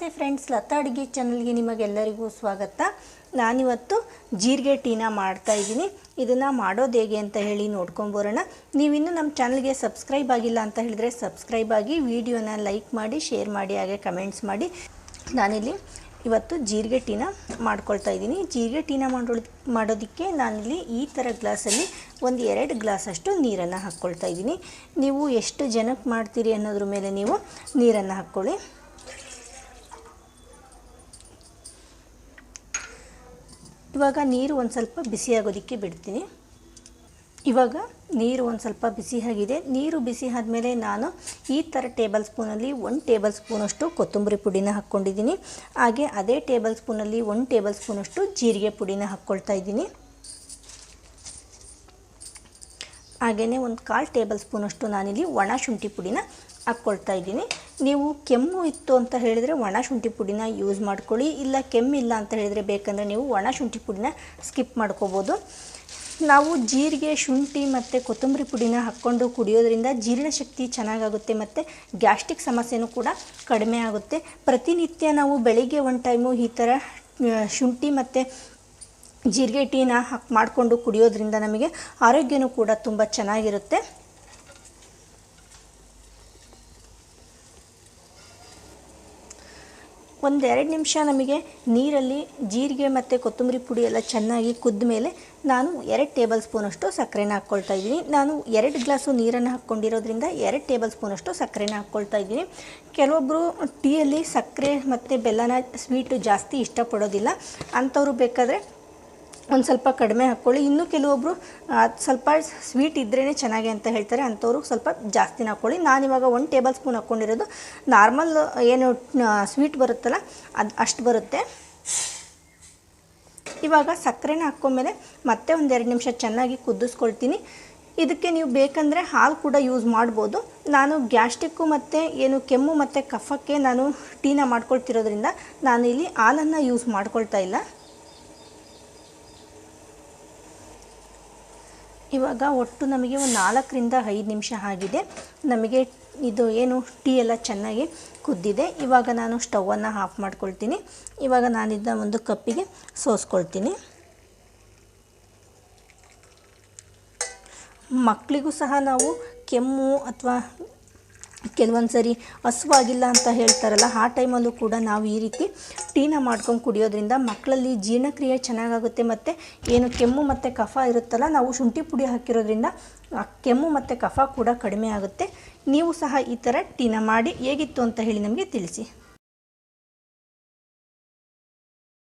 ನಮಸ್ತೆ ಫ್ರೆಂಡ್ಸ್, ಲತಾ ಅಡುಗೆ ಚಾನಲ್ಗೆ ನಿಮಗೆಲ್ಲರಿಗೂ ಸ್ವಾಗತ. ನಾನಿವತ್ತು ಜೀರಿಗೆ ಟೀನ ಮಾಡ್ತಾ ಇದ್ದೀನಿ. ಇದನ್ನು ಮಾಡೋದು ಹೇಗೆ ಅಂತ ಹೇಳಿ ನೋಡ್ಕೊಂಬರೋಣ ನೀವಿನ್ನೂ ನಮ್ಮ ಚಾನಲ್ಗೆ ಸಬ್ಸ್ಕ್ರೈಬ್ ಆಗಿಲ್ಲ ಅಂತ ಹೇಳಿದರೆ ಸಬ್ಸ್ಕ್ರೈಬ್ ಆಗಿ ವಿಡಿಯೋನ ಲೈಕ್ ಮಾಡಿ, ಶೇರ್ ಮಾಡಿ, ಹಾಗೆ ಕಮೆಂಟ್ಸ್ ಮಾಡಿ. ನಾನಿಲ್ಲಿ ಇವತ್ತು ಜೀರಿಗೆ ಟೀನ ಮಾಡ್ಕೊಳ್ತಾ ಇದ್ದೀನಿ. ಜೀರಿಗೆ ಟೀನ ಮಾಡೋದು, ಮಾಡೋದಕ್ಕೆ ನಾನಿಲ್ಲಿ ಈ ಥರ ಗ್ಲಾಸಲ್ಲಿ ಒಂದು ಎರಡು ಗ್ಲಾಸಷ್ಟು ನೀರನ್ನು ಹಾಕ್ಕೊಳ್ತಾ ಇದ್ದೀನಿ. ನೀವು ಎಷ್ಟು ಜನಕ್ಕೆ ಮಾಡ್ತೀರಿ ಅನ್ನೋದ್ರ ಮೇಲೆ ನೀವು ನೀರನ್ನು ಹಾಕ್ಕೊಳ್ಳಿ. ಇವಾಗ ನೀರು ಒಂದು ಸ್ವಲ್ಪ ಬಿಸಿಯಾಗೋದಕ್ಕೆ ಬಿಡ್ತೀನಿ. ಇವಾಗ ನೀರು ಒಂದು ಸ್ವಲ್ಪ ಬಿಸಿ ಆಗಿದೆ. ನೀರು ಬಿಸಿ ಆದಮೇಲೆ ನಾನು ಈ ಥರ ಟೇಬಲ್ ಸ್ಪೂನಲ್ಲಿ ಒಂದು ಟೇಬಲ್ ಸ್ಪೂನಷ್ಟು ಕೊತ್ತಂಬರಿ ಪುಡಿನ ಹಾಕ್ಕೊಂಡಿದ್ದೀನಿ ಹಾಗೆ ಅದೇ ಟೇಬಲ್ ಸ್ಪೂನಲ್ಲಿ ಒಂದು ಟೇಬಲ್ ಸ್ಪೂನಷ್ಟು ಜೀರಿಗೆ ಪುಡಿನ ಹಾಕ್ಕೊಳ್ತಾ ಇದ್ದೀನಿ. ಹಾಗೆಯೇ ಒಂದು ಕಾಲು ಟೇಬಲ್ ಸ್ಪೂನಷ್ಟು ನಾನಿಲ್ಲಿ ಒಣ ಶುಂಠಿ ಪುಡಿನ ಹಾಕ್ಕೊಳ್ತಾ ಇದ್ದೀನಿ. ನೀವು ಕೆಮ್ಮು ಇತ್ತು ಅಂತ ಹೇಳಿದರೆ ಒಣ ಶುಂಠಿ ಪುಡಿನ ಯೂಸ್ ಮಾಡ್ಕೊಳ್ಳಿ. ಇಲ್ಲ ಕೆಮ್ಮಿಲ್ಲ ಅಂತ ಹೇಳಿದರೆ ಬೇಕಂದರೆ ನೀವು ಒಣ ಶುಂಠಿ ಪುಡಿನ ಸ್ಕಿಪ್ ಮಾಡ್ಕೋಬೋದು. ನಾವು ಜೀರಿಗೆ, ಶುಂಠಿ ಮತ್ತು ಕೊತ್ತಂಬರಿ ಪುಡಿನ ಹಾಕ್ಕೊಂಡು ಕುಡಿಯೋದ್ರಿಂದ ಜೀರ್ಣಶಕ್ತಿ ಚೆನ್ನಾಗಾಗುತ್ತೆ ಮತ್ತು ಗ್ಯಾಸ್ಟ್ರಿಕ್ ಸಮಸ್ಯೆನೂ ಕೂಡ ಕಡಿಮೆ ಆಗುತ್ತೆ. ಪ್ರತಿನಿತ್ಯ ನಾವು ಬೆಳಿಗ್ಗೆ ಒಂದು ಟೈಮು ಈ ಥರ ಶುಂಠಿ ಮತ್ತು ಜೀರಿಗೆ ಟೀನ ಹಾಕಿ, ಮಾಡಿಕೊಂಡು ಕುಡಿಯೋದ್ರಿಂದ ನಮಗೆ ಆರೋಗ್ಯನೂ ಕೂಡ ತುಂಬ ಚೆನ್ನಾಗಿರುತ್ತೆ. ಒಂದೆರಡು ನಿಮಿಷ ನಮಗೆ ನೀರಲ್ಲಿ ಜೀರಿಗೆ ಮತ್ತು ಕೊತ್ತಂಬರಿ ಪುಡಿ ಎಲ್ಲ ಚೆನ್ನಾಗಿ ಕುದ್ದ ಮೇಲೆ ನಾನು ಎರಡು ಟೇಬಲ್ ಸ್ಪೂನಷ್ಟು ಸಕ್ಕರೆನ ಹಾಕ್ಕೊಳ್ತಾ ಇದ್ದೀನಿ. ನಾನು ಎರಡು ಗ್ಲಾಸು ನೀರನ್ನು ಹಾಕ್ಕೊಂಡಿರೋದ್ರಿಂದ ಎರಡು ಟೇಬಲ್ ಸ್ಪೂನಷ್ಟು ಸಕ್ಕರೆನ ಹಾಕ್ಕೊಳ್ತಾ ಇದ್ದೀನಿ. ಕೆಲವೊಬ್ಬರು ಟೀಯಲ್ಲಿ ಸಕ್ಕರೆ ಮತ್ತು ಬೆಲ್ಲನ ಸ್ವೀಟು ಜಾಸ್ತಿ ಇಷ್ಟಪಡೋದಿಲ್ಲ. ಅಂಥವ್ರು ಬೇಕಾದರೆ ಒಂದು ಸ್ವಲ್ಪ ಕಡಿಮೆ ಹಾಕ್ಕೊಳ್ಳಿ ಇನ್ನೂ ಕೆಲವೊಬ್ಬರು ಸ್ವಲ್ಪ ಸ್ವೀಟ್ ಇದ್ರೇ ಚೆನ್ನಾಗಿ ಅಂತ ಹೇಳ್ತಾರೆ. ಅಂಥವ್ರು ಸ್ವಲ್ಪ ಜಾಸ್ತಿನ ಹಾಕ್ಕೊಳ್ಳಿ ನಾನಿವಾಗ ಒಂದು ಟೇಬಲ್ ಸ್ಪೂನ್ ಹಾಕ್ಕೊಂಡಿರೋದು ನಾರ್ಮಲ್ ಏನು ಸ್ವೀಟ್ ಬರುತ್ತಲ್ಲ, ಅದು ಅಷ್ಟು ಬರುತ್ತೆ. ಇವಾಗ ಸಕ್ಕರೆನ ಹಾಕ್ಕೊಂಡ್ಮೇಲೆ ಮತ್ತೆ ಒಂದೆರಡು ನಿಮಿಷ ಚೆನ್ನಾಗಿ ಕುದಿಸ್ಕೊಳ್ತೀನಿ. ಇದಕ್ಕೆ ನೀವು ಬೇಕಂದರೆ ಹಾಲು ಕೂಡ ಯೂಸ್ ಮಾಡ್ಬೋದು. ನಾನು ಗ್ಯಾಸ್ಟಿಕ್ಕು ಮತ್ತು ಏನು ಕೆಮ್ಮು ಮತ್ತು ಕಫಕ್ಕೆ ನಾನು ಟೀನ ಮಾಡ್ಕೊಳ್ತಿರೋದ್ರಿಂದ ನಾನು ಇಲ್ಲಿ ಹಾಲನ್ನು ಯೂಸ್ ಮಾಡ್ಕೊಳ್ತಾ ಇಲ್ಲ. ಇವಾಗ ಒಟ್ಟು ನಮಗೆ ಒಂದು ನಾಲ್ಕರಿಂದ ಐದು ನಿಮಿಷ ಆಗಿದೆ. ನಮಗೆ ಇದು ಏನು ಟೀ ಎಲ್ಲ ಚೆನ್ನಾಗಿ ಕುದ್ದಿದೆ. ಇವಾಗ ನಾನು ಸ್ಟವನ್ನು ಆಫ್ ಮಾಡ್ಕೊಳ್ತೀನಿ. ಇವಾಗ ನಾನಿದ್ದ ಒಂದು ಕಪ್ಪಿಗೆ ಸೋಸ್ಕೊಳ್ತೀನಿ. ಮಕ್ಕಳಿಗೂ ಸಹ ನಾವು ಕೆಮ್ಮು ಅಥವಾ ಕೆಲವೊಂದು ಸರಿ ಹಸುವಾಗಿಲ್ಲ ಅಂತ ಹೇಳ್ತಾರಲ್ಲ, ಆ ಟೈಮಲ್ಲೂ ಕೂಡ ನಾವು ಈ ರೀತಿ ಟೀನ ಮಾಡ್ಕೊಂಡು ಕುಡಿಯೋದ್ರಿಂದ ಮಕ್ಕಳಲ್ಲಿ ಜೀರ್ಣಕ್ರಿಯೆ ಚೆನ್ನಾಗಾಗುತ್ತೆ ಮತ್ತು ಏನು ಕೆಮ್ಮು ಮತ್ತು ಕಫ ಇರುತ್ತಲ್ಲ, ನಾವು ಶುಂಠಿ ಪುಡಿ ಹಾಕಿರೋದ್ರಿಂದ ಕೆಮ್ಮು ಮತ್ತು ಕಫ ಕೂಡ ಕಡಿಮೆ ಆಗುತ್ತೆ. ನೀವು ಸಹ ಈ ಥರ ಟೀನ ಮಾಡಿ ಹೇಗಿತ್ತು ಅಂತ ಹೇಳಿ ನಮಗೆ ತಿಳಿಸಿ.